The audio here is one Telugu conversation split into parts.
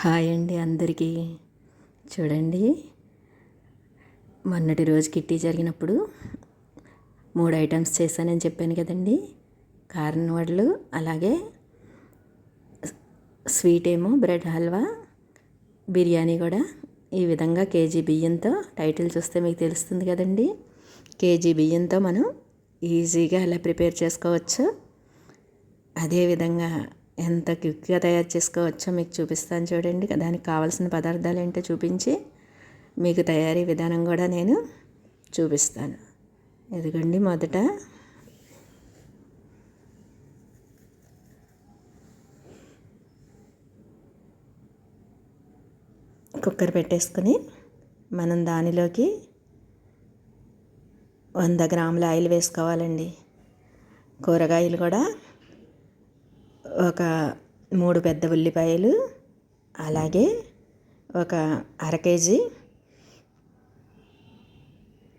హాయ్ అండి అందరికీ. చూడండి మొన్నటి రోజు కిట్టి జరిగినప్పుడు మూడు ఐటమ్స్ చేశానని చెప్పాను కదండి. కారణ వడలు అలాగే స్వీట్ ఏమో బ్రెడ్ హల్వా బిర్యానీ కూడా. ఈ విధంగా కేజీ బియ్యంతో టైటిల్ చూస్తే మీకు తెలుస్తుంది కదండి. కేజీ బియ్యంతో మనం ఈజీగా ఎలా ప్రిపేర్ చేసుకోవచ్చు. అదేవిధంగా ఎంత క్విక్గా తయారు చేసుకోవచ్చో మీకు చూపిస్తాను చూడండి. దానికి కావాల్సిన పదార్థాలు ఏంటో చూపించి మీకు తయారీ విధానం కూడా నేను చూపిస్తాను. ఎదుగండి మొదట. కుక్కర్ పెట్టేసుకుని మనం దానిలోకి వంద గ్రాముల ఆయిల్ వేసుకోవాలండి. కూరగాయలు కూడా ఒక మూడు పెద్ద ఉల్లిపాయలు అలాగే ఒక అర కేజీ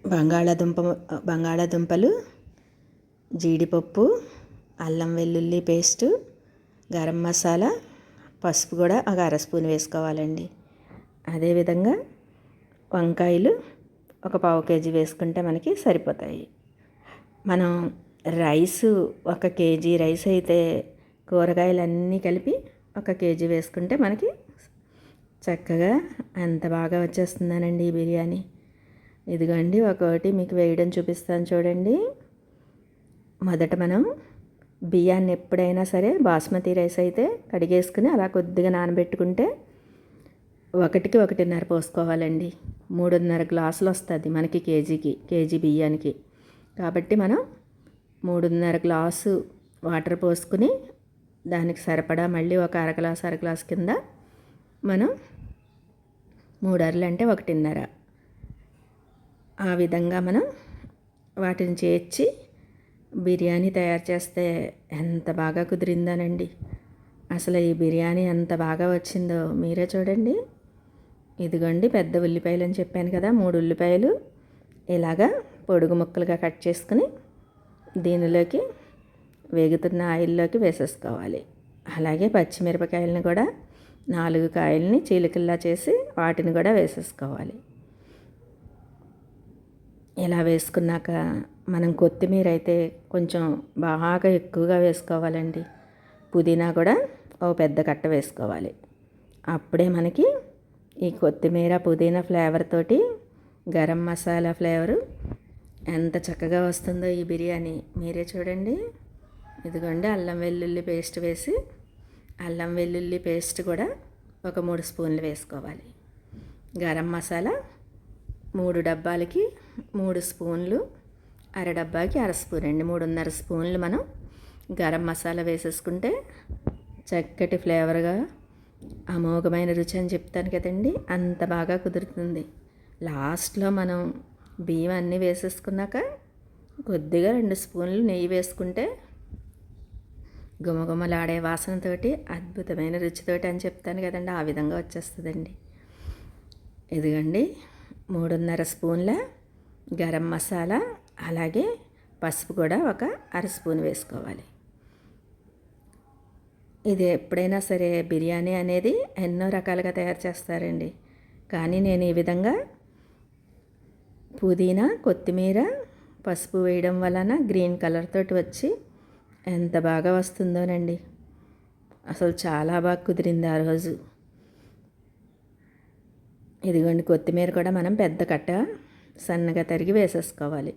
బంగాళాదుంప బంగాళాదుంపలు జీడిపప్పు అల్లం వెల్లుల్లి పేస్టు గరం మసాలా పసుపు కూడా ఒక అర స్పూన్ వేసుకోవాలండి. అదేవిధంగా వంకాయలు ఒక పావు కేజీ వేసుకుంటే మనకి సరిపోతాయి. మనం రైసు ఒక కేజీ రైస్ అయితే కూరగాయలన్నీ కలిపి ఒక కేజీ వేసుకుంటే మనకి చక్కగా ఎంత బాగా వచ్చేస్తుందనండి ఈ బిర్యానీ. ఇదిగోండి ఒకటి మీకు వేయడం చూపిస్తాను చూడండి. మొదట మనం బియ్యాన్ని ఎప్పుడైనా సరే బాస్మతి రైస్ అయితే కడిగేసుకుని అలా కొద్దిగా నానబెట్టుకుంటే ఒకటికి ఒకటిన్నర పోసుకోవాలండి. మూడున్నర గ్లాసులు వస్తుంది మనకి కేజీకి కేజీ బియ్యానికి. కాబట్టి మనం మూడున్నర గ్లాసు వాటర్ పోసుకుని దానికి సరిపడా మళ్ళీ ఒక అర గ్లాస్ కింద మనం మూడు అరలు అంటే ఒకటిన్నర. ఆ విధంగా మనం వాటిని చేర్చి బిర్యానీ తయారు చేస్తే ఎంత బాగా కుదిరిందోనండి. అసలు ఈ బిర్యానీ ఎంత బాగా వచ్చిందో మీరే చూడండి. ఇదిగోండి పెద్ద ఉల్లిపాయలు అని చెప్పాను కదా మూడు ఉల్లిపాయలు ఇలాగా పొడుగు ముక్కలుగా కట్ చేసుకుని దీనిలోకి వేగుతున్న ఆయిల్లోకి వేసేసుకోవాలి. అలాగే పచ్చిమిరపకాయలను కూడా నాలుగు కాయల్ని చీలికల్లా చేసి వాటిని కూడా వేసేసుకోవాలి. ఇలా వేసుకున్నాక మనం కొత్తిమీర అయితే కొంచెం బాగా ఎక్కువగా వేసుకోవాలండి. పుదీనా కూడా ఓ పెద్ద కట్ట వేసుకోవాలి. అప్పుడే మనకి ఈ కొత్తిమీర పుదీనా ఫ్లేవర్ తోటి గరం మసాలా ఫ్లేవరు ఎంత చక్కగా వస్తుందో ఈ బిర్యానీ. మీరే చూడండి. ఇదిగోండి అల్లం వెల్లుల్లి పేస్ట్ వేసి అల్లం వెల్లుల్లి పేస్ట్ కూడా ఒక మూడు స్పూన్లు వేసుకోవాలి. గరం మసాలా మూడు డబ్బాలకి మూడు స్పూన్లు అర డబ్బాకి అర స్పూన్ అండి. మూడున్నర స్పూన్లు మనం గరం మసాలా వేసేసుకుంటే చక్కటి ఫ్లేవర్గా అమోఘమైన రుచి అని చెప్తాను కదండి అంత బాగా కుదురుతుంది. లాస్ట్లో మనం బియ్యం అన్నీ వేసేసుకున్నాక కొద్దిగా రెండు స్పూన్లు నెయ్యి వేసుకుంటే గుమగుమలాడే వాసనతోటి అద్భుతమైన రుచితోటి అని చెప్తాను కదండి. ఆ విధంగా వచ్చేస్తుందండి. ఇదిగండి మూడున్నర స్పూన్ల గరం మసాలా అలాగే పసుపు కూడా ఒక అర స్పూన్ వేసుకోవాలి. ఇది ఎప్పుడైనా సరే బిర్యానీ అనేది ఎన్నో రకాలుగా తయారు చేస్తారండి. కానీ నేను ఈ విధంగా పుదీనా కొత్తిమీర పసుపు వేయడం వలన గ్రీన్ కలర్ తోటి వచ్చి ఎంత బాగా వస్తుందోనండి. అసలు చాలా బాగా కుదిరింది ఆ రోజు. ఇదిగోండి కొత్తిమీర కూడా మనం పెద్ద కట్ట సన్నగా తరిగి వేసేసుకోవాలి.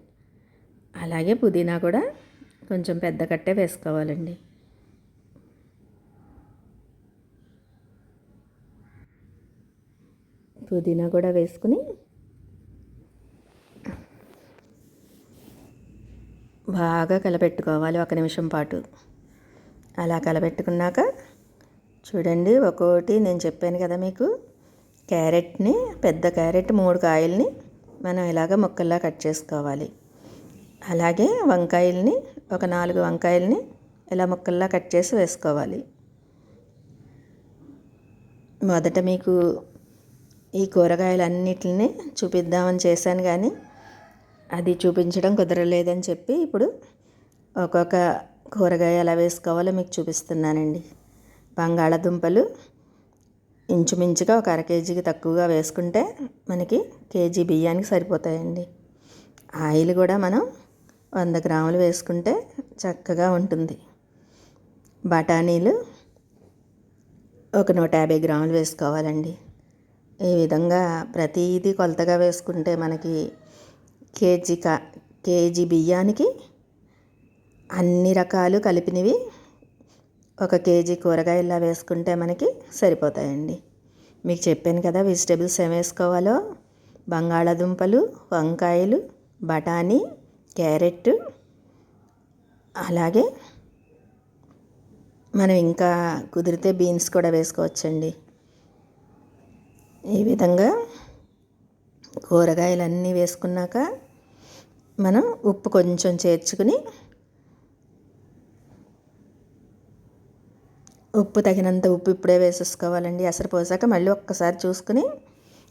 అలాగే పుదీనా కూడా కొంచెం పెద్ద కట్టే వేసుకోవాలండి. పుదీనా కూడా వేసుకుని బాగా కలపెట్టుకోవాలి ఒక నిమిషం పాటు. అలా కలపెట్టుకున్నాక చూడండి ఒక్కోటి నేను చెప్పాను కదా మీకు క్యారెట్ని పెద్ద క్యారెట్ మూడు కాయల్ని మనం ఇలాగ ముక్కల్లా కట్ చేసుకోవాలి. అలాగే వంకాయల్ని ఒక నాలుగు వంకాయల్ని ఇలా ముక్కల్లా కట్ చేసి వేసుకోవాలి. మొదట మీకు ఈ కూరగాయలన్నిటిని చూపిద్దామని చేశాను కానీ అది చూపించడం కుదరలేదని చెప్పి ఇప్పుడు ఒక్కొక్క కూరగాయ ఎలా వేసుకోవాలో మీకు చూపిస్తున్నానండి. బంగాళదుంపలు ఇంచుమించుగా ఒక అర కేజీకి తక్కువగా వేసుకుంటే మనకి కేజీ బియ్యానికి సరిపోతాయండి. ఆయిల్ కూడా మనం వంద గ్రాములు వేసుకుంటే చక్కగా ఉంటుంది. బఠానీలు ఒక నూట యాభై గ్రాములు వేసుకోవాలండి. ఈ విధంగా ప్రతిదీ కొలతగా వేసుకుంటే మనకి కేజీ కా కేజీ బియ్యానికి అన్ని రకాలు కలిపినవి ఒక కేజీ కూరగాయలా వేసుకుంటే మనకి సరిపోతాయండి. మీకు చెప్పాను కదా వెజిటేబుల్స్ ఏం వేసుకోవాలో? బంగాళాదుంపలు వంకాయలు బఠానీ క్యారెట్. అలాగే మనం ఇంకా కుదిరితే బీన్స్ కూడా వేసుకోవచ్చండి. ఈ విధంగా కూరగాయలన్నీ వేసుకున్నాక మనం ఉప్పు కొంచెం చేర్చుకుని ఉప్పు తగినంత ఉప్పు ఇప్పుడే వేసేసుకోవాలండి. అసలు పోసాక మళ్ళీ ఒక్కసారి చూసుకుని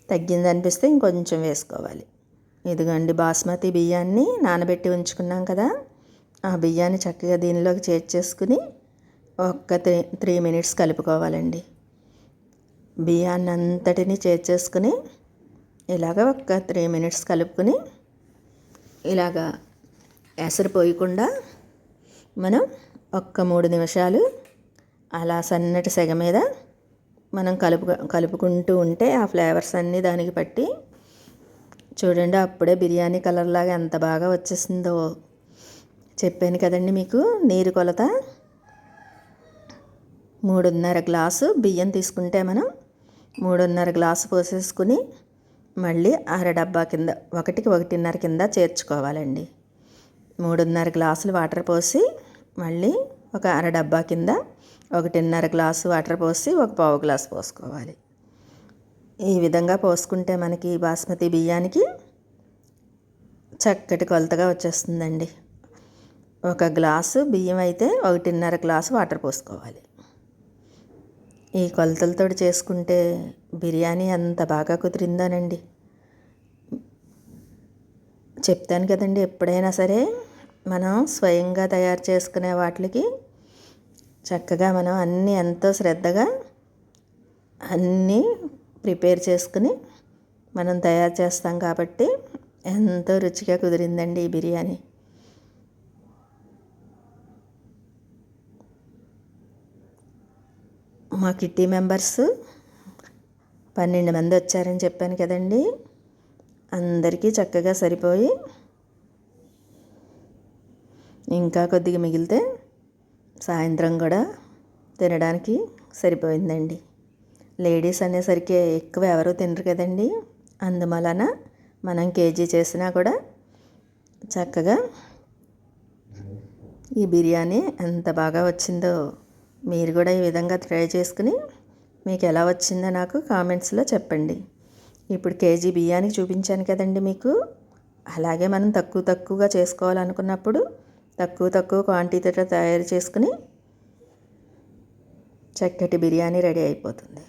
తగ్గింది అనిపిస్తే ఇంకొంచెం వేసుకోవాలి. ఇదిగోండి బాస్మతి బియ్యాన్ని నానబెట్టి ఉంచుకున్నాం కదా ఆ బియ్యాన్ని చక్కగా దీనిలోకి చేర్చేసుకుని ఒక్క త్రీ త్రీ మినిట్స్ కలుపుకోవాలండి. బియ్యాన్ని అంతటిని చేర్చేసుకుని ఇలాగ ఒక త్రీ మినిట్స్ కలుపుకొని ఇలాగ ఎసరిపోయకుండా మనం ఒక్క మూడు నిమిషాలు అలా సన్నటి సెగ మీద మనం కలుపు కలుపుకుంటూ ఉంటే ఆ ఫ్లేవర్స్ అన్నీ దానికి పట్టి చూడండి అప్పుడే బిర్యానీ కలర్ లాగా ఎంత బాగా వచ్చేసిందో. చెప్పాను కదండి మీకు నీరు కొలత. మూడున్నర గ్లాసు బియ్యం తీసుకుంటే మనం మూడున్నర గ్లాసు పోసేసుకుని మళ్ళీ అర డబ్బా కింద ఒకటికి ఒకటిన్నర కింద చేర్చుకోవాలండి. మూడున్నర గ్లాసులు వాటర్ పోసి మళ్ళీ ఒక అర డబ్బా కింద ఒకటిన్నర గ్లాసు వాటర్ పోసి ఒక పావు గ్లాసు పోసుకోవాలి. ఈ విధంగా పోసుకుంటే మనకి బాస్మతి బియ్యానికి చక్కటి కొలతగా వచ్చేస్తుందండి. ఒక గ్లాసు బియ్యం అయితే ఒకటిన్నర గ్లాసు వాటర్ పోసుకోవాలి. ఈ కొలతలతో చేసుకుంటే బిర్యానీ అంత బాగా కుదిరిందానండి. చెప్తాను కదండి ఎప్పుడైనా సరే మనం స్వయంగా తయారు చేసుకునే వాటికి చక్కగా మనం అన్నీ ఎంతో శ్రద్ధగా అన్నీ ప్రిపేర్ చేసుకుని మనం తయారు చేస్తాం కాబట్టి ఎంతో రుచిగా కుదిరిందండి ఈ బిర్యానీ. మా కిట్టి మెంబర్స్. పన్నెండు మంది వచ్చారని చెప్పాను కదండి. అందరికీ చక్కగా సరిపోయి ఇంకా కొద్దిగా మిగిలితే సాయంత్రం కూడా తినడానికి సరిపోయిందండి. లేడీస్ అనేసరికి ఎక్కువ ఎవరు తినరు కదండి. అందువలన మనం కేజీ చేసినా కూడా చక్కగా ఈ బిర్యానీ ఎంత బాగా వచ్చిందో మీరు కూడా ఈ విధంగా ట్రై చేసుకుని మీకు ఎలా వచ్చిందో నాకు కామెంట్స్లో చెప్పండి. ఇప్పుడు కేజీ బియ్యానికి చూపించాను కదండి మీకు. అలాగే మనం తక్కువ తక్కువగా చేసుకోవాలనుకున్నప్పుడు తక్కువ తక్కువ క్వాంటిటీతో తయారు చేసుకుని చక్కటి బిర్యానీ రెడీ అయిపోతుంది.